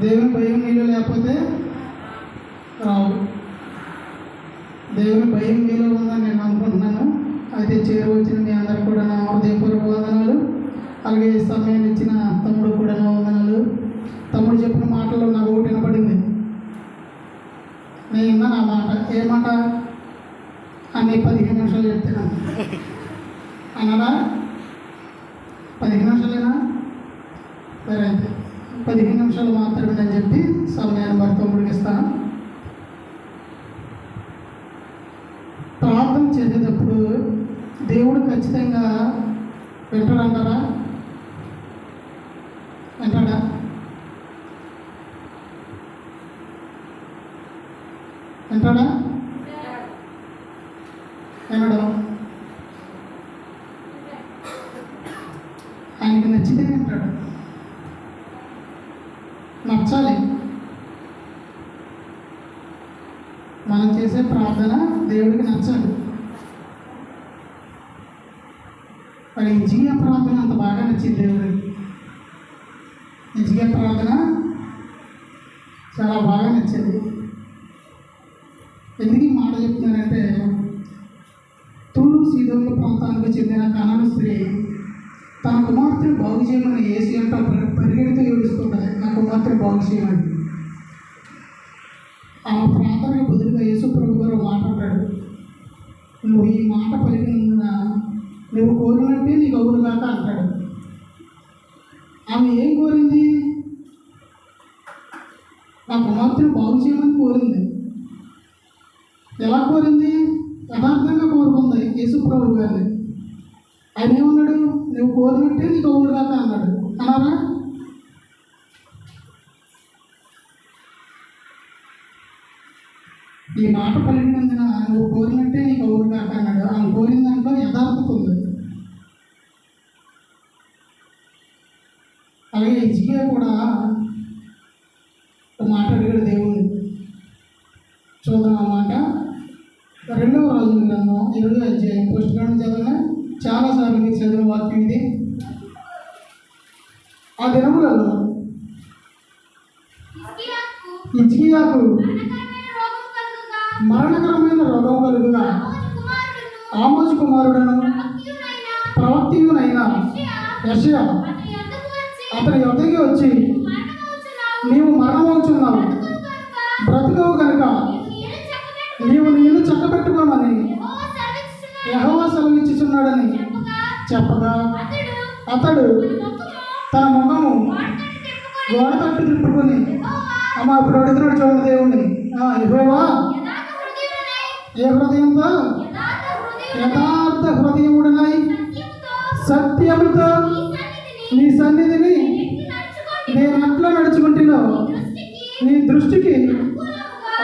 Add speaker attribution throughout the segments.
Speaker 1: దేవుని భయం నీళ్ళు లేకపోతే రావు. దేవుని భయం మీలో ఉందని నేను అనుకుంటున్నాను. అయితే చేరువచ్చిన మీ అందరికి కూడా నా హృదయపూర్వక వందనాలు. అలాగే సమయాన్ని ఇచ్చిన తమ్ముడు కూడా నా వందనాలు. తమ్ముడు చెప్పిన మాటలు నాకు ఒకటి వినపడింది. నేను విన్నాను ఆ మాట. ఏ మాట? అని పదిహేను నిమిషాలు చెప్తున్నాను. అన్నారా పదిహేను నిమిషాలేనా? సరే అయితే. పదిహేను నిమిషాలు మాత్రమే అని చెప్పి సమయాన్ని మరి తమ్ముడికి ఇస్తాను ప్రార్థన చేసేటప్పుడు దేవుడు ఖచ్చితంగా వింటాడంటారా? మరి ఇంజిగా ప్రార్థన అంత బాగా నచ్చింది దేవుడికి ఇంజిగా ప్రార్థన చాలా బాగా నచ్చింది. ఎందుకు ఈ మాట చెప్తున్నానంటే తూరు సీదోల ప్రాంతానికి చెందిన కనాన స్త్రీ తన కుమార్తెను బాగు చేయమని ఏసీ అంట పరిగెడుతూ ఏడుస్తుంటుంది. నా కుమార్తెను బాగు చేయమని. కోరింది? నా కుమార్తెను బాగు చేయమని కోరింది. ఎలా కోరింది? యథార్థంగా కోరుకుంది యేసు ప్రభు గారిని. ఆయన ఏమన్నాడు? నువ్వు కోరినట్టే నీకు అవును కాక అన్నాడు. అన్నారా? ఈ మాట పలికినందున నువ్వు కోరినట్టే నీకు అవును కాక అన్నాడు. ఆమె కోరిన దాంట్లో యథార్థత ఉంది అలాగే ఇజికియా కూడా ఒక మాట అడిగాడు దేవుణ్ణి చూద్దాం అన్నమాట రెండవ రోజు గ్రంథం ఇరవై అధ్యాయం. పోస్ట్ గ్రంథం చదివిన చాలాసార్లు మీరు చదివిన వాక్యం ఇది. ఆ దినములలో
Speaker 2: హిజ్కియాకు మరణకరమైన రోగం కలుగుగా. ఆమోజ్ కుమారుడను ప్రవక్తయునైన
Speaker 1: ప్రవక్తియునైన
Speaker 2: యషయా అతని యొద్దకు వచ్చి
Speaker 1: యొద్దకి వచ్చి నీవు
Speaker 2: మరణమవుతున్నావు కనుక
Speaker 1: బ్రతుకవు కనుక
Speaker 2: నీవు
Speaker 1: నీళ్ళు చక్కబెట్టుకోమని
Speaker 2: యహోవా
Speaker 1: సెలవిచ్చుచున్నాడని
Speaker 2: చెప్పగా అతడు తన ముఖము గోడ తట్టు తిప్పుకొని
Speaker 1: గోడ అమ్మ ఇప్పుడు అడుగుతున్నాడు చూడండి దేవుణ్ణి. ఆ, ఏ హృదయంతో?
Speaker 2: యథార్థ హృదయం
Speaker 1: ఉన్నాయి హృదయముడనై
Speaker 2: సత్యముతో నీ సన్నిధిని
Speaker 1: నేను అట్లా నడుచుకుంటున్నావు? నీ దృష్టికి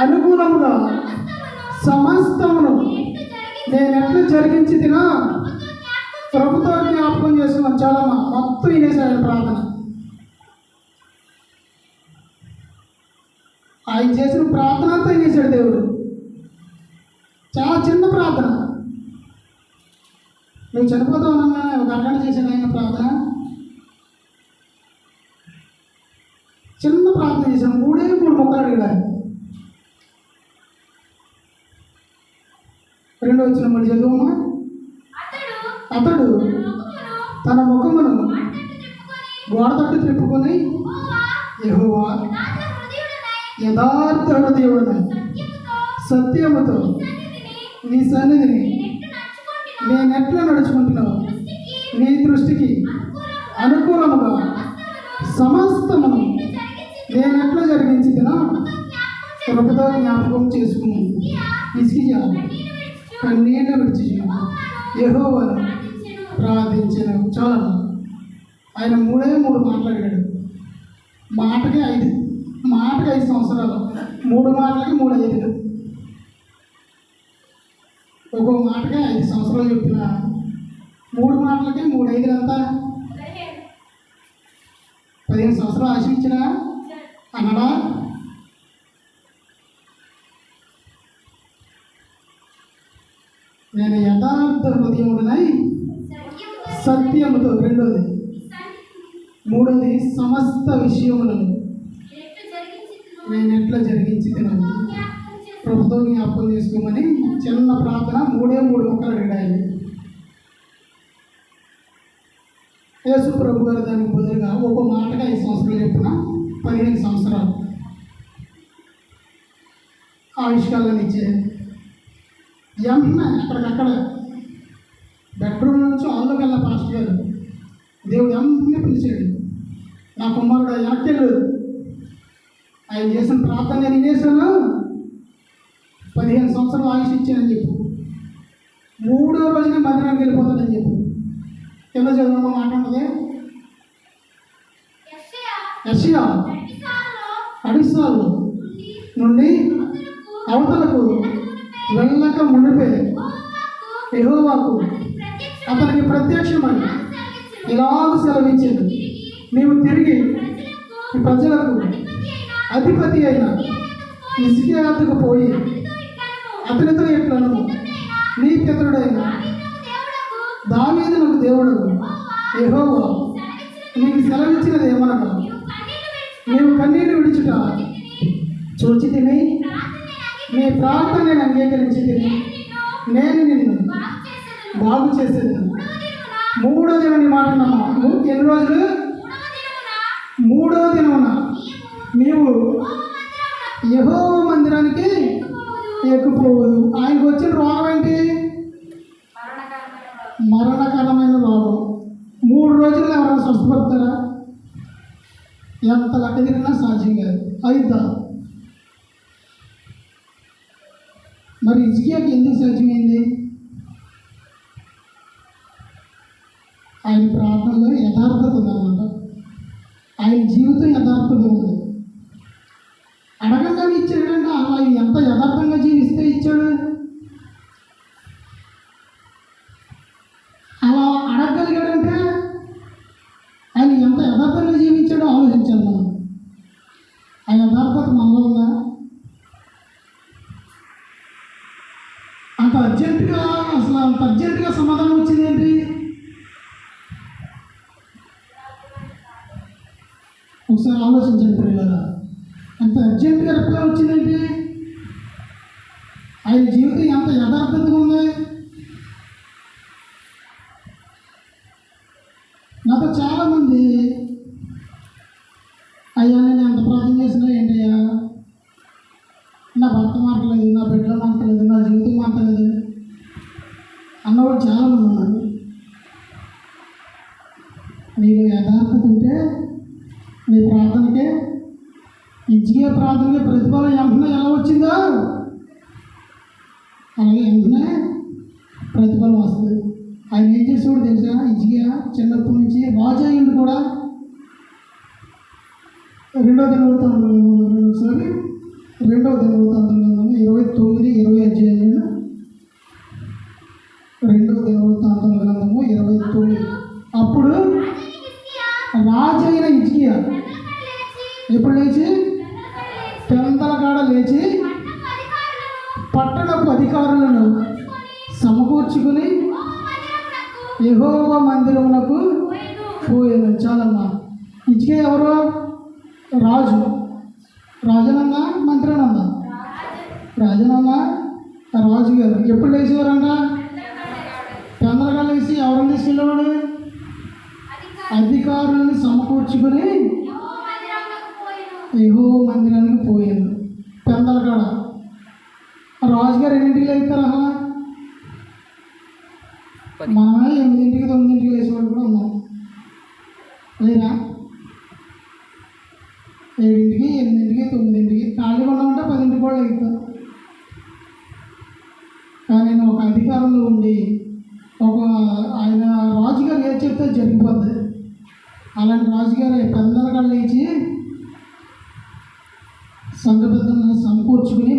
Speaker 2: అనుకూలముగా సమస్తమును
Speaker 1: నేను ఎట్లా జరిగించి తినా
Speaker 2: ప్రభుత్వ జ్ఞాపకం
Speaker 1: ప్రభుత్వం జ్ఞాపకం చాలా మొత్తం వినేసాడు ప్రార్థన. ఆయన చేసిన ప్రార్థన అంతా వినేసాడు దేవుడు. చాలా చిన్న ప్రార్థన. నువ్వు చనిపోతావు అనగానే ఒక అక్కడ చేశాడు ఆయన ప్రార్థన. చిన్న ప్రార్థన చేశాడు మూడే మూడు మొక్కలు అడిగాడు రెండో వచ్చిన మళ్ళీ చదువుమా?
Speaker 2: అతడు తన ముఖమును
Speaker 1: గోడ తట్టు తిప్పుకొని
Speaker 2: యెహోవా యథార్థ
Speaker 1: హృదయుడు
Speaker 2: సత్యముతో
Speaker 1: నీ సన్నిధిని
Speaker 2: నేనెట్టు నడుచుకొంటినో
Speaker 1: నేను ఎట్లా నడుచుకుంటున్నావు. నీ దృష్టికి
Speaker 2: అనుకూలముగా సమస్తమును
Speaker 1: నేను ఎట్లా
Speaker 2: జరిగించిందినా
Speaker 1: కృపతో జ్ఞాపకం చేసుకుని ఇసికియా కన్నీళ్ళు విడిచి యెహోవాను ప్రార్థించిన. చాలా. ఆయన మూడే మూడు మాట్లాడాడు. మాటకి ఐదు. మాటకి ఐదు సంవత్సరాలు. మూడు మాటలకి మూడు ఐదు. ఒక్కో మాటకి ఐదు సంవత్సరాలు చెప్పిన మూడు మాటలకి మూడు ఐదు అంతా పదిహేను సంవత్సరాలు ఆశించిన అన్నడా నేను యథార్థ హృదయమునై సత్యముతో రెండోది మూడోది సమస్త విషయములను నేను ఎట్లా జరిగించి
Speaker 2: తినను?
Speaker 1: ప్రభుత్వం జ్ఞాపకం చేసుకోమని చిన్న ప్రార్థన మూడే మూడు మొక్కలు అడిగాయి. యేసు ప్రభు గారు దానికి బదులుగా ఒక మాటగా ఈ సంవత్సరం చెప్పిన పదిహేను సంవత్సరాలు ఆవిష్కారాలను ఇచ్చే వెంటనే అక్కడికక్కడ బెడ్రూమ్ నుంచి ఆల్లోకి పాస్టర్ గారు దేవుడు వెంటనే పిలిచాడు. నా కుమారుడు వెనక్కెళ్ళు ఆయన చేసిన ప్రార్థన నేను చేశాను. పదిహేను సంవత్సరాలు ఆయుష్ ఇచ్చానని చెప్పు. మూడో రోజున మందిరానికి వెళ్ళిపోతానని చెప్పు. కింద చదువు మాట ఉన్నది
Speaker 2: రష్యా
Speaker 1: అడిసాలో
Speaker 2: నుండి అవతలకు
Speaker 1: వెళ్ళక మునిపే ఎహోవాకు
Speaker 2: అతనికి
Speaker 1: ప్రత్యక్షమై ఇలాగ సెలవిచ్చింది నీవు తిరిగి
Speaker 2: ప్రజలకు అధిపతి అయిన ఇసుకేతకు పోయి అతనితో
Speaker 1: ఎట్లను? నీ పితరుడైన దావీదులకు దేవుడు
Speaker 2: ఎహోవా
Speaker 1: నీకు సెలవిచ్చినది ఏమనగా?
Speaker 2: నీవు
Speaker 1: కన్నీరు విడిచుట. చూచి తిని
Speaker 2: ప్రార్థన
Speaker 1: నీ ప్రార్థన నేను అంగీకరించి తిని
Speaker 2: నేను నిన్ను
Speaker 1: నేను నిన్ను
Speaker 2: బాగు
Speaker 1: చేసేది మూడో దినం నీ మాట నమ్మ ఎన్ని రోజులు? మూడో దినమున
Speaker 2: నీవు
Speaker 1: యహో మందిరానికి
Speaker 2: పోవుదు.
Speaker 1: ఎక్కుపోవదు ఆయనకు వచ్చిన రోగం ఏంటి? మరణకరమైన రోగం. మూడు రోజులు ఎవరైనా స్వస్థపడతారా ఎంత లెక్క తిరిగినా సాధ్యం కాదు అయిద్దా మరి ఇజ్కియాకి ఎందుకు సాధ్యమైంది ఆయన ప్రార్థనలో యథార్థత ఉందన్నమాట ఆయన జీవితం యథార్థత ఉంది అడగంగానే ఇచ్చాడంటే అలా ఎంత యథార్థంగా జీవిస్తే ఇచ్చాడు అలా అడగగలిగాడంటే ఆయన ఎంత యథార్థంగా జీవించాడో ఆలోచించాలి మనం ఆ యథార్థత మనలో ఉందా అంత అర్జెంటుగా అసలు అంత అర్జెంటుగా సమాధానం వచ్చింది ఏంటి ఒకసారి ఆలోచించండి పిల్లరా అంత అర్జెంటుగా రిప్లై వచ్చిందంటే ఆయన జీవితం ఎంత యథార్థంగా ఉంది నాతో చాలామంది అయ్యా నేను ఎంత ప్రార్థన చేసినా ఏంటయ్యా నా భర్త మారట్లేదు నా బిడ్డలు మారట్లేదు నా జీవితం మారట్లేదు అన్నవాడు చాలామంది ఉన్నారు నీకు యథార్థత ఉంటే నీ ప్రార్థనకే ఇచ్చిగే ప్రతిఫలం వెంటనే ఎలా వచ్చిందో? అలాగే వెంటనే ప్రతిఫలం వస్తుంది. ఆయన ఏం చేసేవాడు తెలుసా? ఇచ్చిగా చిన్నప్పటి నుంచి రాజు కూడా. రెండవ దినవృత్తాంతం ఒకసారి రెండవ దినవృత్తాంతం సమకూర్చుకుని
Speaker 2: యెహోవా మందిరమునకు పోయెను.
Speaker 1: చాలమ్మా. ఇచ్చికే ఎవరు? రాజు. రాజనంగా మంత్రినంగా రాజనంగా రాజు గారు. ఎప్పుడు లేచేవారంట? పెందలగా లేచి ఎవరిని తీసుకెళ్ళేవాడు? అధికారులను సమకూర్చుకుని. ఏహో మందిరానికి పోయాను. పెందలకాడ. రాజుగారు ఎన్నింటికి లేస్తారు అసలు మనమే ఎనిమిదింటికి తొమ్మిదింటికి లేచేవాడు కూడా ఉన్నారు లేదా? ఏడింటికి ఎనిమిదింటికి తొమ్మిదింటికి. ఖాళీగా ఉన్నామంటే పదింటికి కూడా లేపుతాం కానీ నేను ఒక అధికారంలో ఉండి ఒక ఆయన రాజుగారు ఏం చెప్తే జరిగిపోద్ది. అలాంటి రాజుగారు పెద్దలకాడ లేచి సంఘ పెద్దలను సమకూర్చుకుని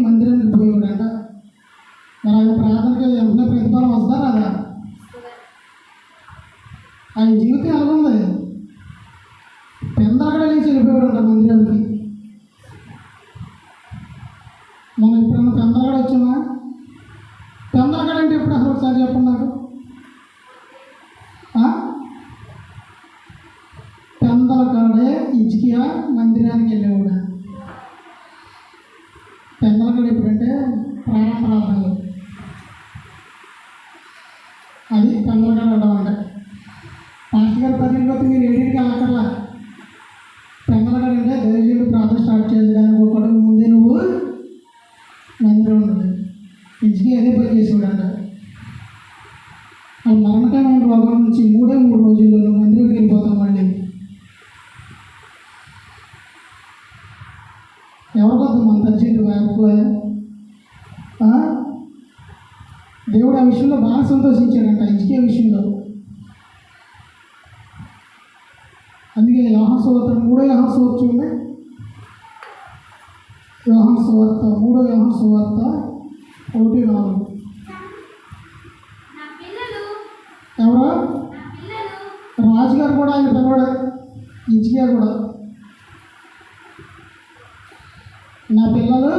Speaker 1: మనం ఎప్పుడన్నా పెందలగడ వచ్చామా? పెందలగడ అంటే ఎప్పుడు అసలు ఒకసారి చెప్పండి నాకు. పెందలకాడే ఇజ్కియా మందిరానికి వెళ్ళేవాడు? పెందలకాడ ఎప్పుడంటే ప్రాణ ప్రార్థనలు అది పెందల పని చేసేవాడంట వాళ్ళు మరణకరమైన రోగం నుంచి మూడే మూడు రోజుల్లో మందిరంకి వెళ్ళిపోతాం మళ్ళీ ఎవరికొద్దు మన తచ్చింది వేపలే దేవుడు ఆ విషయంలో బాగా సంతోషించాడంట ఇసుకే విషయంలో. అందుకే యోహన్ మూడో యోహన్ చూడండి. యోహన్ మూడో యోహన్ ఒకటి నాలుగు
Speaker 2: నా పిల్లలు
Speaker 1: ఎవరో
Speaker 2: నా పిల్లలు
Speaker 1: రాజుగారు కూడా ఆయన పిలవాడు ఇంజనీర్ కూడా. నా పిల్లలు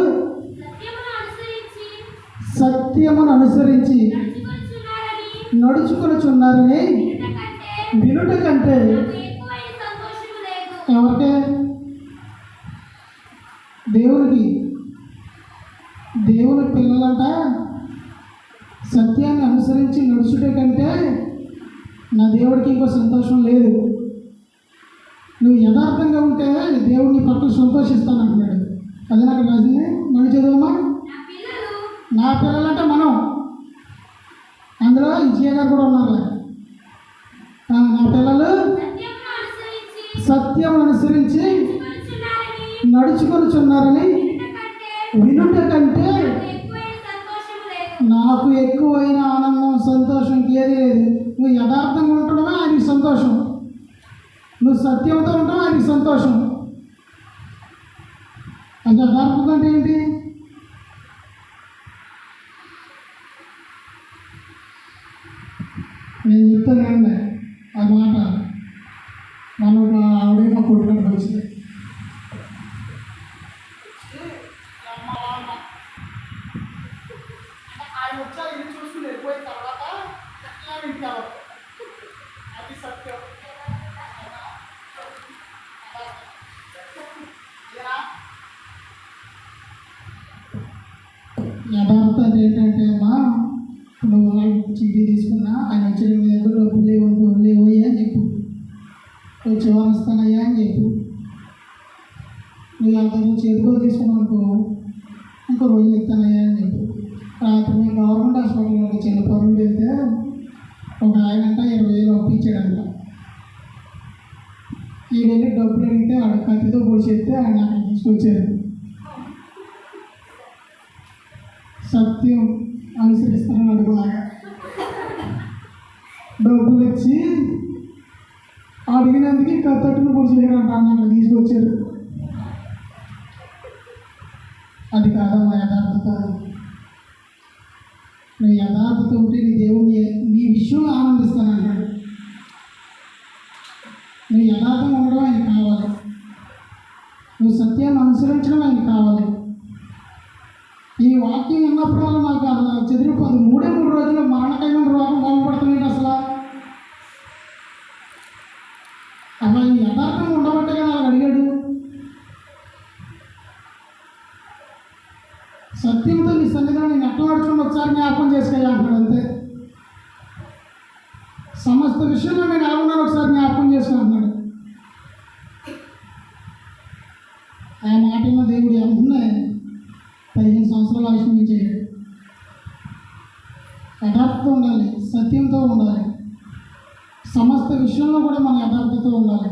Speaker 2: సత్యమును అనుసరించి నడుచుకొనిచున్నారని అనుసరించి
Speaker 1: వినుట కంటే ఎవరికే? దేవునికి. దేవుని పిల్లలంట సత్యాన్ని అనుసరించి నడుచుట కంటే నా దేవుడికి ఇంకో సంతోషం లేదు. నువ్వు యథార్థంగా ఉంటే దేవుడిని పట్ల సంతోషిస్తానంటున్నాడు. అదే నాకు రాసింది మళ్ళీ చదువమ్మా.
Speaker 2: నా పిల్లలు.
Speaker 1: నా పిల్లలంటే మనం. అందులో గారు కూడా ఉన్నారు నా పిల్లలు సత్యం అనుసరించి
Speaker 2: నడుచుకొనుచున్నారని
Speaker 1: వినుట కంటే
Speaker 2: నాకు ఎక్కువైన
Speaker 1: ఆనందం సంతోషం ఏది లేదు. నువ్వు యథార్థంగా ఉండడమే ఆయనకి సంతోషం. నువ్వు సత్యంతో ఉండడం ఆయనకి సంతోషం. అది యథార్థత అంటే ఏంటి? నేను చెప్తానండి సత్యం అనుసరిస్తారని అడుగులాగా డబ్బులు ఇచ్చి అడిగినందుకు ఇంకా తట్టును ఆయన అక్కడ తీసుకొచ్చారు. అది కాదమ్మా యథార్థత. నువ్వు యథార్థత ఉంటే నీ దేవుని నీ విషయంలో ఆనందిస్తానంటాడు నువ్వు యథార్థం ఉండడం ఆయన కావాలి. నువ్వు సత్యాన్ని అనుసరించడం ఆయన కావాలి. వాక్యం ఉన్నప్పుడు వల్ల నాకు అసలు చెదిరిపోదు మూడే మూడు రోజులు మరణకరమైన రోగం బాగుపడుతున్నాయి అసలు. అసలు ఈ యథార్థంగా ఉండబట్టే కదా నాకు అడిగాడు. సత్యంతో నీ సన్నిధిలో నేను ఎట్లా నడుచుకుని ఒకసారి జ్ఞాపకం చేసుకోవాలి అంటాడు అంతే. సమస్త విషయంలో నేను ఎలా ఉన్నాను ఒకసారి జ్ఞాపకం చేసుకుంటున్నాడు ఆ మాటలో దేవుడు ఏమంటున్నా పదిహేను సంవత్సరాల ఆయుష్ మించాడు యథార్థతో ఉండాలి సత్యంతో ఉండాలి సమస్త విషయంలో కూడా మన యథార్థతో ఉండాలి.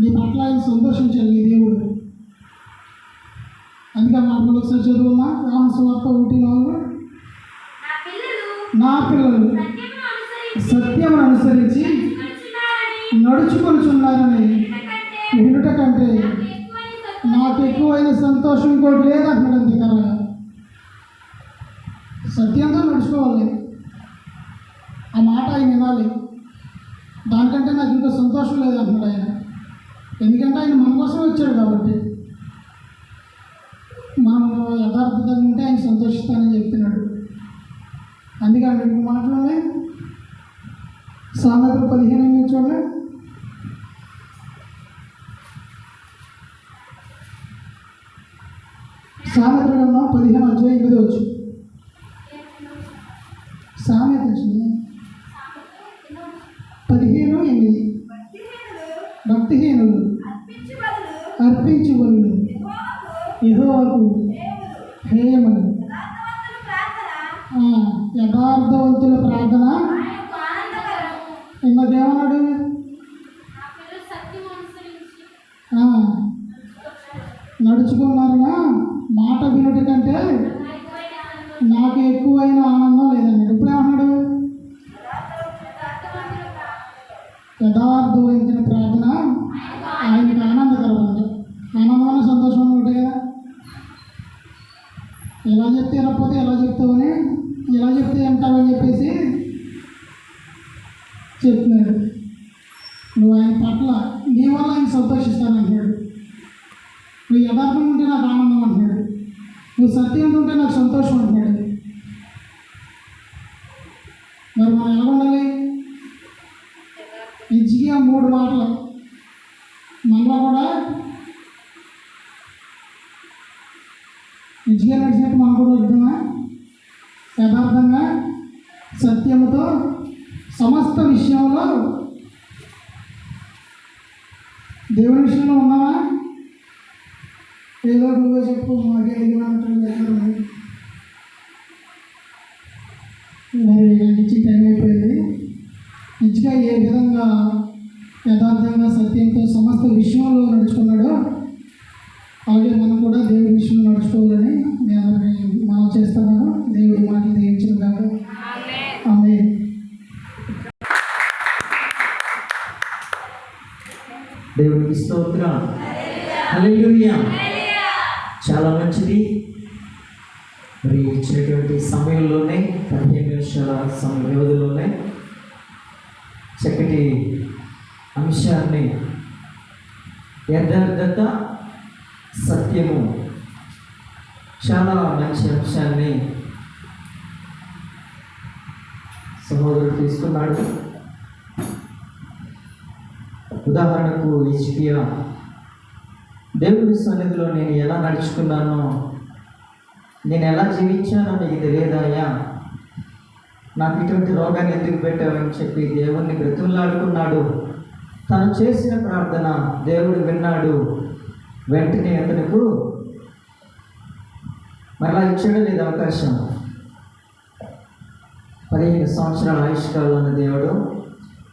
Speaker 1: నీ పట్ల ఆయన సంతోషించాలి నీ దేవుడు. అందుకే మాట ఒకసారి చదువుమా? రామస్వార్త ఒకటి నాలుగు.
Speaker 2: నా పిల్లలు సత్యమును అనుసరించి నడుచుకొనుచున్నారని
Speaker 1: వినుట కంటే
Speaker 2: నాకు ఎక్కువైన
Speaker 1: సంతోషం ఇంకోటి లేదంటున్నాడు అంతే సత్యంగా నడుచుకోవాలి. ఆ మాట ఆయన వినాలి. దానికంటే నాకు ఇంకా సంతోషం లేదు అంటున్నాడు ఆయన. ఎందుకంటే ఆయన మన కోసం వచ్చాడు కాబట్టి. మనం యథార్థంగా ఉంటే ఆయన సంతోషిస్తానని చెప్తున్నాడు. అందుకే అన్నట్టు మాటలోనే సామెత పదిహేను ఎనిమిది చూడండి. సామెత పదిహేను అధ్యాయం ఎనిమిది వచ్చు సామెత పదిహేను ఎనిమిది. భక్తిహీనులు అర్పించు బలులు యెహోవాకు హేమలు. యథార్థవంతుల ప్రార్థన.
Speaker 2: ఆయనకు ఆనందకరము.
Speaker 1: నడుచుకున్నారుగా మాట వినుట కంటే నాకు ఎక్కువైన ఆనందం
Speaker 2: యథార్థవంతుల ప్రార్థన
Speaker 1: ఆయనకి ఆనందకరం అంట ఆనందమైన సంతోషం ఉంటాయి కదా? ఎలా చెప్తే వెళ్ళకపోతే ఎలా చెప్తావని? ఎలా చెప్తే అంటావని చెప్పేసి చెప్తున్నాడు. నువ్వు ఆయన పట్ల నీ వల్ల ఆయన సంతోషిస్తాను అంటున్నాడు. నువ్వు యథార్థం ఉంటే నాకు ఆనందం అంటున్నాడు. నువ్వు సత్యం ఉంటే నాకు సంతోషం అంటున్నాడు. ఇచ్చిగా నడిచినట్టు మనం కూడా వద్దామా యథార్థంగా సత్యముతో సమస్త విషయంలో దేవుని విషయంలో ఉన్నావా? ఏదో నువ్వే చెప్పు మాకే ఐదు మాటలు
Speaker 3: సమయ చక్కటి అంశాన్ని యథార్థత సత్యము చాలా మంచి అంశాన్ని సహోదరుడు తీసుకున్నాడు. ఉదాహరణకు ఇజ్కియా దేవుడి సన్నిధిలో నేను ఎలా నడుచుకున్నానో నేను ఎలా జీవించానో నీకు తెలియదాయా? నాకు ఇటువంటి రోగాన్ని ఎందుకు పెట్టావని చెప్పి దేవుణ్ణి బ్రతులాడుకున్నాడు తను చేసిన ప్రార్థన దేవుడు విన్నాడు. వెంటనే అతనుకు మరలా ఇచ్చాడు లేదు అవకాశం. పదిహేను సంవత్సరాల ఆయుష్కాలను దేవుడు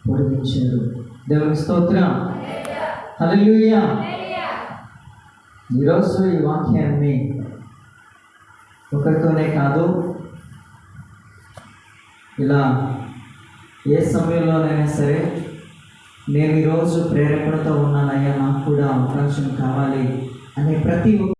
Speaker 3: పొడిపించాడు దేవుని స్తోత్రం. హల్లెలూయా. ఈరోజు ఈ వాక్యాన్ని ఒకరితోనే కాదు ఇలా ఏ సమయంలోనైనా సరే నేను ఈరోజు ప్రేరేపణతో ఉన్నానయ్యా నాకు కూడా అవకాశం కావాలి అనే ప్రతి ఒక్క